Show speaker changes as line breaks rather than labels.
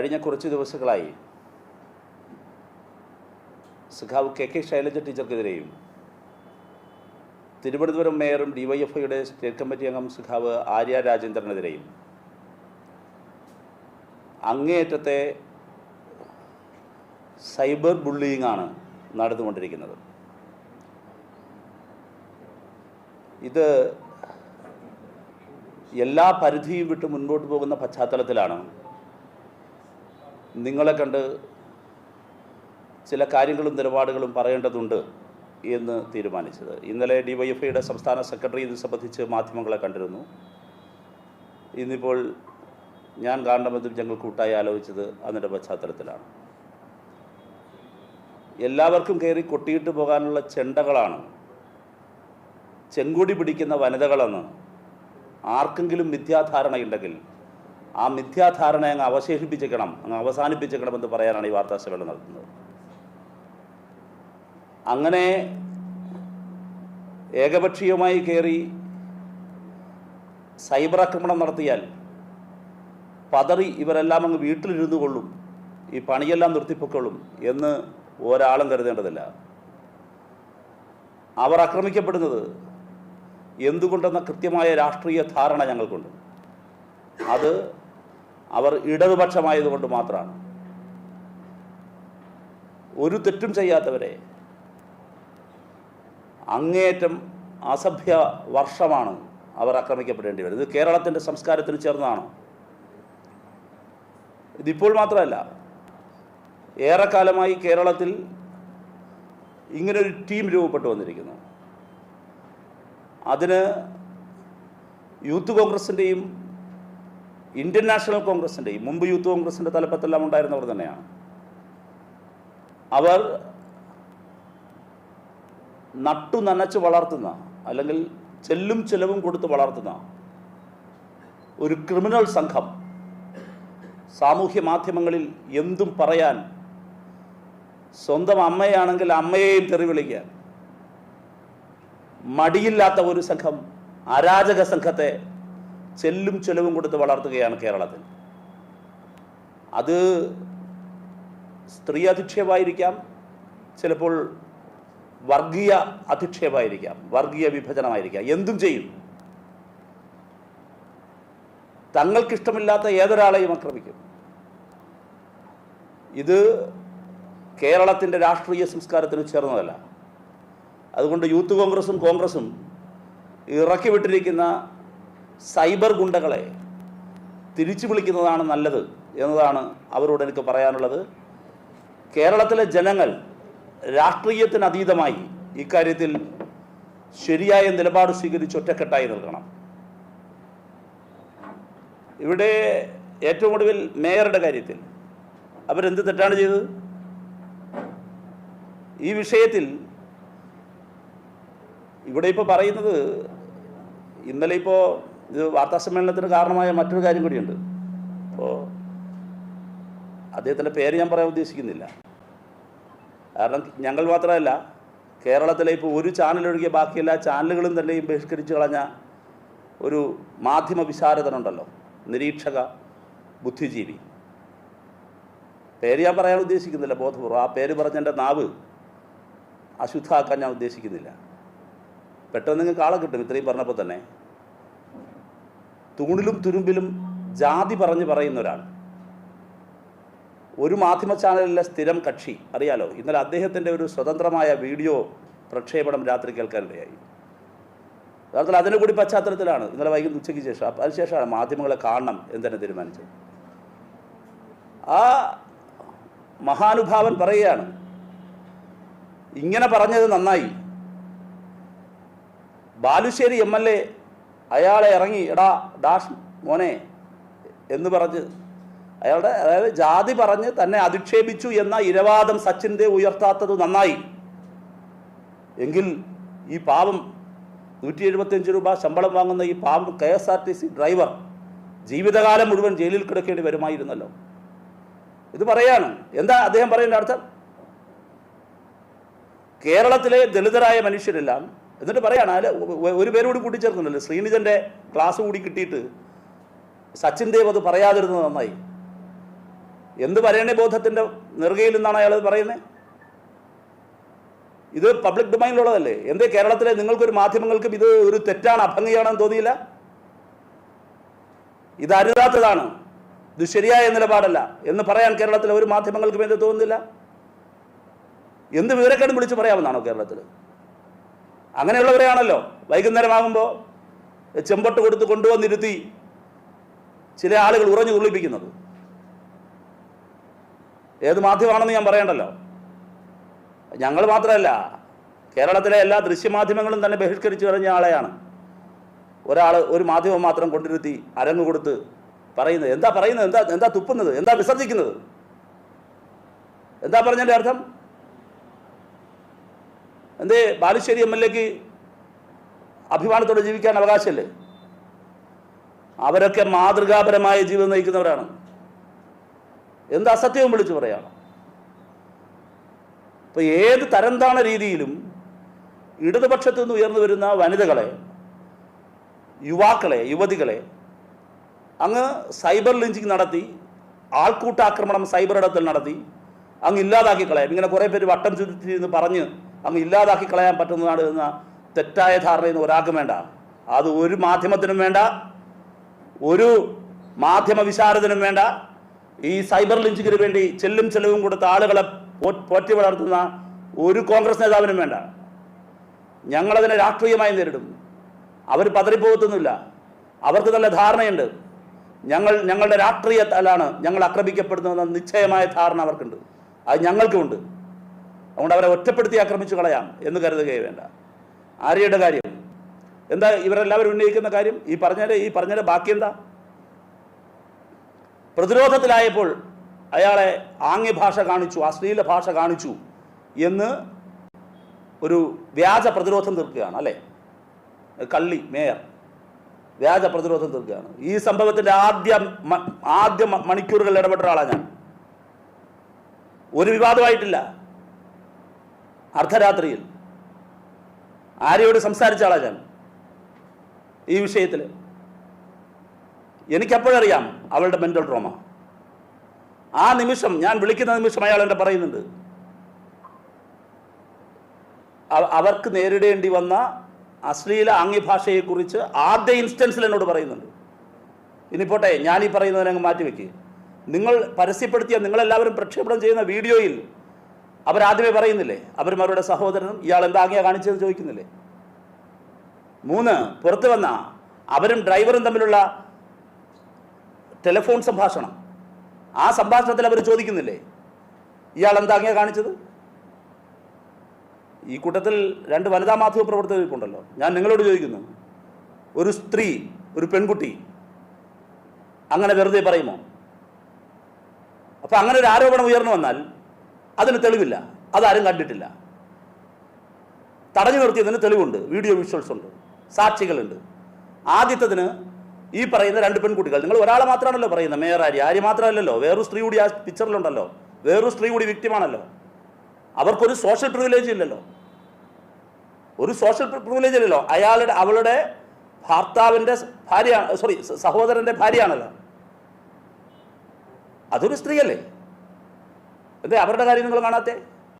കഴിഞ്ഞ കുറച്ച് ദിവസങ്ങളായി സഖാവ് കെ കെ ശൈലജ ടീച്ചർക്കെതിരെയും തിരുവനന്തപുരം മേയറും ഡിവൈഎഫ്ഐയുടെ സ്റ്റേറ്റ് കമ്മിറ്റി അംഗം സഖാവ് ആര്യ രാജേന്ദ്രനെതിരെയും അങ്ങേയറ്റത്തെ സൈബർ ബുള്ളിയിങ് ആണ് നടന്നുകൊണ്ടിരിക്കുന്നത്. ഇത് എല്ലാ പരിധിയും വിട്ട് മുൻപോട്ട് പോകുന്ന പശ്ചാത്തലത്തിലാണ് നിങ്ങളെ കണ്ട് ചില കാര്യങ്ങളും നിലപാടുകളും പറയേണ്ടതുണ്ട് എന്ന് തീരുമാനിച്ചത്. ഇന്നലെ ഡിവൈഎഫ്ഐയുടെ സംസ്ഥാന സെക്രട്ടറി ഇത് സംബന്ധിച്ച് മാധ്യമങ്ങളെ കണ്ടിരുന്നു. ഇന്നിപ്പോൾ ഞാൻ കാണണമെന്നും ഞങ്ങൾ കൂട്ടായി ആലോചിച്ചത് അതിന്റെ പശ്ചാത്തലത്തിലാണ്. എല്ലാവർക്കും കയറി കൊട്ടിയിട്ട് പോകാനുള്ള ചെണ്ടകളാണ് ചെങ്കുടി പിടിക്കുന്ന വനിതകളെന്ന് ആർക്കെങ്കിലും മിഥ്യാധാരണയുണ്ടെങ്കിൽ ആ മിഥ്യാധാരണ അങ്ങ് അവശേഷിപ്പിച്ചേക്കണം അങ്ങ് അവസാനിപ്പിച്ചേക്കണമെന്ന് പറയാനാണ് ഈ വാർത്താ സമ്മേളനം നടത്തുന്നത്. അങ്ങനെ ഏകപക്ഷീയമായി കയറി സൈബർ ആക്രമണം നടത്തിയാൽ പതറി ഇവരെല്ലാം അങ്ങ് വീട്ടിലിരുന്നു കൊള്ളും ഈ പണിയെല്ലാം നിർത്തിപ്പൊക്കൊള്ളും എന്ന് ഒരാളും കരുതേണ്ടതില്ല. അവർ ആക്രമിക്കപ്പെടുന്നത് എന്തുകൊണ്ടെന്ന കൃത്യമായ രാഷ്ട്രീയ ധാരണ ഞങ്ങൾക്കുണ്ട്. അത് അവർ ഇടതുപക്ഷമായതുകൊണ്ട് മാത്രമാണ്. ഒരു തെറ്റും ചെയ്യാത്തവരെ അങ്ങേയറ്റം അസഭ്യ വർഷമാണ് അവർ ആക്രമിക്കപ്പെടേണ്ടി വരുന്നത്. ഇത് കേരളത്തിന്റെ സംസ്കാരത്തിന് ചേർന്നതാണ്? ഇതിപ്പോൾ മാത്രമല്ല ഏറെക്കാലമായി കേരളത്തിൽ ഇങ്ങനൊരു ടീം രൂപപ്പെട്ടു വന്നിരിക്കുന്നു. അതിന് യൂത്ത് കോൺഗ്രസിന്റെയും ഇന്ത്യൻ നാഷണൽ കോൺഗ്രസിന്റെയും മുമ്പ് യൂത്ത് കോൺഗ്രസിന്റെ തലപ്പത്തെല്ലാം ഉണ്ടായിരുന്നവർ തന്നെയാണ്. അവർ നട്ടു നനച്ച് വളർത്തുന്ന അല്ലെങ്കിൽ ചെല്ലും ചെലവും കൊടുത്ത് വളർത്തുന്ന ഒരു ക്രിമിനൽ സംഘം സാമൂഹ്യ മാധ്യമങ്ങളിൽ എന്തും പറയാൻ സ്വന്തം അമ്മയാണെങ്കിൽ അമ്മയെയും തെറി വിളിക്കാൻ മടിയില്ലാത്ത ഒരു സംഘം അരാജക സംഘത്തെ ചെല്ലും ചെലവും കൊടുത്ത് വളർത്തുകയാണ് കേരളത്തിൽ. അത് സ്ത്രീ അധിക്ഷേപമായിരിക്കാം ചിലപ്പോൾ വർഗീയ അധിക്ഷേപമായിരിക്കാം വർഗീയ വിഭജനമായിരിക്കാം. എന്തും ചെയ്യും. തങ്ങൾക്കിഷ്ടമില്ലാത്ത ഏതൊരാളെയും ആക്രമിക്കും. ഇത് കേരളത്തിന്റെ രാഷ്ട്രീയ സംസ്കാരത്തിന് ചേർന്നതല്ല. അതുകൊണ്ട് യൂത്ത് കോൺഗ്രസും കോൺഗ്രസും ഇറക്കി വിട്ടിരിക്കുന്ന സൈബർ ഗുണ്ടകളെ തിരിച്ചു വിളിക്കുന്നതാണ് നല്ലത് എന്നതാണ് അവരോട് എനിക്ക് പറയാനുള്ളത്. കേരളത്തിലെ ജനങ്ങൾ രാഷ്ട്രീയത്തിനതീതമായി ഇക്കാര്യത്തിൽ ശരിയായ നിലപാട് സ്വീകരിച്ച് ഒറ്റക്കെട്ടായി നിൽക്കണം. ഇവിടെ ഏറ്റവും ഒടുവിൽ മേയറുടെ കാര്യത്തിൽ അവരെന്ത് തെറ്റാണ് ചെയ്തത്? ഈ വിഷയത്തിൽ ഇവിടെ ഇപ്പോൾ പറയുന്നത് ഇന്നലെ ഇപ്പോൾ ഇത് വാർത്താ സമ്മേളനത്തിന് കാരണമായ മറ്റൊരു കാര്യം കൂടിയുണ്ട്. അപ്പോൾ അദ്ദേഹത്തിന്റെ പേര് ഞാൻ പറയാൻ ഉദ്ദേശിക്കുന്നില്ല. കാരണം ഞങ്ങൾ മാത്രമല്ല കേരളത്തിലെ ഇപ്പോൾ ഒരു ചാനൽ ഒഴികെ ബാക്കി എല്ലാ ചാനലുകളും തന്നെയും ബഹിഷ്കരിച്ച് കളഞ്ഞ ഒരു മാധ്യമ വിശാരദനുണ്ടല്ലോ നിരീക്ഷക ബുദ്ധിജീവി. പേര് ഞാൻ പറയാൻ ഉദ്ദേശിക്കുന്നില്ല ബോധപൂർവം ആ പേര് പറഞ്ഞ എന്റെ നാവ് അശുദ്ധമാക്കാൻ ഞാൻ ഉദ്ദേശിക്കുന്നില്ല. പെട്ടെന്ന് നിങ്ങൾക്ക് ആളെ കിട്ടും ഇത്രയും പറഞ്ഞപ്പോൾ തന്നെ. തൂണിലും തുരുമ്പിലും ജാതി പറഞ്ഞ് പറയുന്ന ഒരാൾ ഒരു മാധ്യമ ചാനലിലെ സ്ഥിരം കക്ഷി. അറിയാലോ ഇന്നലെ അദ്ദേഹത്തിന്റെ ഒരു സ്വതന്ത്രമായ വീഡിയോ പ്രക്ഷേപണം രാത്രി കേൾക്കാനിടയായി. യഥാർത്ഥത്തിൽ അതിനെ കൂടി പശ്ചാത്തലത്തിലാണ് ഇന്നലെ വൈകുന്നേരം ഉച്ചയ്ക്ക് ശേഷം. അതിനുശേഷമാണ് മാധ്യമങ്ങളെ കാണണം എന്ന് തന്നെ തീരുമാനിച്ചത്. ആ മഹാനുഭാവൻ പറയുകയാണ് ഇങ്ങനെ പറഞ്ഞത് നന്നായി. ബാലുശ്ശേരി എം എൽ എ അയാളെ ഇറങ്ങി എടാ ഡാഷ് മോനെ എന്ന് പറഞ്ഞ് അയാളുടെ അതായത് ജാതി പറഞ്ഞ് തന്നെ അധിക്ഷേപിച്ചു എന്ന ഇരവാദം സച്ചിന്റെ ഉയർത്താത്തത് നന്നായി. എങ്കിൽ ഈ പാവം നൂറ്റി എഴുപത്തിയഞ്ച് രൂപ ശമ്പളം വാങ്ങുന്ന ഈ പാവം K S R T C driver ജീവിതകാലം മുഴുവൻ ജയിലിൽ കിടക്കേണ്ടി വരുമായിരുന്നല്ലോ. ഇത് പറയാണ്. എന്താ അദ്ദേഹം പറയേണ്ട അർത്ഥം? കേരളത്തിലെ ദളിതരായ മനുഷ്യരെല്ലാം എന്നിട്ട് പറയാണ് അതിൽ ഒരു പേരോട് കൂടി കൂട്ടിച്ചേർക്കുന്നുണ്ടല്ലോ. ശ്രീനിജന്റെ ക്ലാസ് കൂടി കിട്ടിയിട്ട് സച്ചിൻ ദേവ് അത് പറയാതിരുന്നത് നന്നായി. എന്ത് പറയണേ ബോധത്തിന്റെ നെറുകയിൽ നിന്നാണ് അയാൾ പറയുന്നത് ഇത് പബ്ലിക് ഡൊമൈനിലുള്ളതല്ലേ? എന്തേ കേരളത്തിലെ നിങ്ങൾക്കൊരു മാധ്യമങ്ങൾക്കും ഇത് ഒരു തെറ്റാണ് അഭംഗിയാണെന്ന് തോന്നിയില്ല? ഇത് അരുതാത്തതാണ്. ഇത് ശരിയായ നിലപാടല്ല എന്ന് പറയാൻ കേരളത്തിലെ ഒരു മാധ്യമങ്ങൾക്കും എന്ത് തോന്നുന്നില്ല. എന്ത് വിവരക്കേടും വിളിച്ച് പറയാമെന്നാണോ കേരളത്തിൽ അങ്ങനെയുള്ളവരെയാണല്ലോ. വൈകുന്നേരമാകുമ്പോൾ ചെമ്പട്ട് കൊടുത്ത് കൊണ്ടുവന്നിരുത്തി ചില ആളുകൾ ഉറഞ്ഞു തുള്ളിപ്പിക്കുന്നത് ഏത് മാധ്യമമാണെന്ന് ഞാൻ പറയണ്ടല്ലോ. ഞങ്ങൾ മാത്രമല്ല കേരളത്തിലെ എല്ലാ ദൃശ്യമാധ്യമങ്ങളും തന്നെ ബഹിഷ്കരിച്ചു കഴിഞ്ഞ ആളെയാണ്. ഒരാൾ ഒരു മാധ്യമം മാത്രം കൊണ്ടിരുത്തി അരങ്ങ് കൊടുത്ത് പറയുന്നത്. എന്താ പറയുന്നത്? എന്താ എന്താ തുപ്പുന്നത്? എന്താ വിസർജിക്കുന്നത്? എന്താ പറഞ്ഞതിന്റെ അർത്ഥം? എന്തേ ബാലുശ്ശേരി എം എൽ എക്ക് അഭിമാനത്തോടെ ജീവിക്കാൻ അവകാശമല്ലേ? അവരൊക്കെ മാതൃകാപരമായ ജീവിതം നയിക്കുന്നവരാണ്. എന്ത് അസത്യവും വിളിച്ചു പറയാണ് ഇപ്പൊ ഏത് തരംതാണ രീതിയിലും ഇടതുപക്ഷത്തു നിന്ന് ഉയർന്നു വരുന്ന വനിതകളെ യുവാക്കളെ യുവതികളെ അങ്ങ് സൈബർ ലിഞ്ചിങ് നടത്തി ആൾക്കൂട്ടാക്രമണം സൈബർ ഇടത്തിൽ നടത്തി അങ്ങ് ഇല്ലാതാക്കി കളയാം. ഇങ്ങനെ കുറേ പേര് വട്ടം ചുറ്റി എന്ന് പറഞ്ഞ് അങ്ങ് ഇല്ലാതാക്കി കളയാൻ പറ്റുന്നതാണ് എന്ന തെറ്റായ ധാരണയൊന്നും ഒരാൾക്കും വേണ്ട. അത് ഒരു മാധ്യമത്തിനും വേണ്ട. ഒരു മാധ്യമ വിശാരദനും വേണ്ട. ഈ സൈബർ ലിഞ്ചിങ്ങിന് വേണ്ടി ചെല്ലും ചെലവും കൊടുത്ത ആളുകളെ പോറ്റി വളർത്തുന്ന ഒരു കോൺഗ്രസ് നേതാവിനും വേണ്ട. ഞങ്ങളതിനെ രാഷ്ട്രീയമായി നേരിടും. അവർ പതറിപ്പോകത്തൊന്നുമില്ല. അവർക്ക് നല്ല ധാരണയുണ്ട്. ഞങ്ങൾ ഞങ്ങളുടെ രാഷ്ട്രീയത്താലാണ് ഞങ്ങൾ ആക്രമിക്കപ്പെടുന്നതെന്ന നിശ്ചയമായ ധാരണ അവർക്കുണ്ട്. അത് ഞങ്ങൾക്കുമുണ്ട്. അതുകൊണ്ട് അവരെ ഒറ്റപ്പെടുത്തി ആക്രമിച്ചു കളയാം എന്ന് കരുതുകയേ വേണ്ട. ആര്യയുടെ കാര്യം. എന്താ ഇവരെല്ലാവരും ഉന്നയിക്കുന്ന കാര്യം? ഈ പറഞ്ഞതിന്റെ ഈ പറഞ്ഞതിന്റെ ബാക്കി എന്താ? പ്രതിരോധത്തിലായപ്പോൾ അയാളെ ആംഗ്യഭാഷ കാണിച്ചു അശ്ലീല ഭാഷ കാണിച്ചു എന്ന് ഒരു വ്യാജ പ്രതിരോധം തീർക്കുകയാണ് അല്ലേ? കള്ളി മേയർ. വ്യാജ പ്രതിരോധം തീർക്കുകയാണ്. ഈ സംഭവത്തിന്റെ ആദ്യ ആദ്യ മണിക്കൂറുകളിൽ ഇടപെട്ട ഒരാളാണ് ഞാൻ. ഒരു വിവാദമായിട്ടില്ല. അർദ്ധരാത്രിയിൽ. ആരെയോട് സംസാരിച്ച ആളാ ഞാൻ? ഈ വിഷയത്തിൽ എനിക്കപ്പോഴറിയാം അവളുടെ മെന്റൽ ട്രോമ ആ നിമിഷം ഞാൻ വിളിക്കുന്ന നിമിഷം അയാൾ എന്നെ പറയുന്നുണ്ട്. അവർക്ക് നേരിടേണ്ടി വന്ന അശ്ലീല ആംഗ്യഭാഷയെക്കുറിച്ച് ആദ്യ ഇൻസ്റ്റൻസിൽ എന്നോട് പറയുന്നുണ്ട്. ഇനി പോട്ടെ ഞാൻ ഈ പറയുന്നതിനെ അങ്ങ് മാറ്റിവെക്കുക നിങ്ങൾ പരസ്യപ്പെടുത്തിയ നിങ്ങളെല്ലാവരും പ്രക്ഷേപണം ചെയ്യുന്ന വീഡിയോയിൽ അവരാദ്യമേ പറയുന്നില്ലേ? അവരും അവരുടെ സഹോദരനും ഇയാൾ എന്താ ആംഗ്യ കാണിച്ചത് ചോദിക്കുന്നില്ലേ? മൂന്ന് പുറത്തു വന്ന അവരും ഡ്രൈവറും തമ്മിലുള്ള ടെലിഫോൺ സംഭാഷണം. ആ സംഭാഷണത്തിൽ അവർ ചോദിക്കുന്നില്ലേ? ഇയാൾ എന്താ അങ്ങേ കാണിച്ചത്? ഈ കൂട്ടത്തിൽ രണ്ട് വനിതാ മാധ്യമ പ്രവർത്തകർ ഇരിപ്പുണ്ടല്ലോ ഞാൻ നിങ്ങളോട് ചോദിക്കുന്നു ഒരു സ്ത്രീ ഒരു പെൺകുട്ടി അങ്ങനെ വെറുതെ പറയുമോ? അപ്പം അങ്ങനെ ഒരു ആരോപണം ഉയർന്നു വന്നാൽ അതിന് തെളിവില്ല. അതാരും കണ്ടിട്ടില്ല. തടഞ്ഞു നിർത്തിയതിന് തെളിവുണ്ട്. വീഡിയോ വിഷ്വൽസ് ഉണ്ട്. സാക്ഷികളുണ്ട്. ആദ്യത്തതിന് ഈ പറയുന്ന രണ്ട് പെൺകുട്ടികൾ. നിങ്ങൾ ഒരാളെ മാത്രമാണല്ലോ പറയുന്നത്. മേയർ ആര്യ. ആര്യ മാത്രമല്ലല്ലോ. വേറൊരു സ്ത്രീ കൂടി ആ പിക്ചറിലുണ്ടല്ലോ വേറൊരു സ്ത്രീ കൂടി വിക്റ്റിമാണല്ലോ അവർക്കൊരു സോഷ്യൽ പ്രിവിലേജ് ഇല്ലല്ലോ. ഒരു സോഷ്യൽ പ്രിവിലേജ് ഇല്ലല്ലോ. അയാളുടെ അവളുടെ ഭർത്താവിന്റെ ഭാര്യ സോറി സഹോദരന്റെ ഭാര്യയാണല്ലോ. അതൊരു സ്ത്രീയല്ലേ? എന്തേ അവരുടെ കാര്യം നിങ്ങൾ കാണാത്തെ?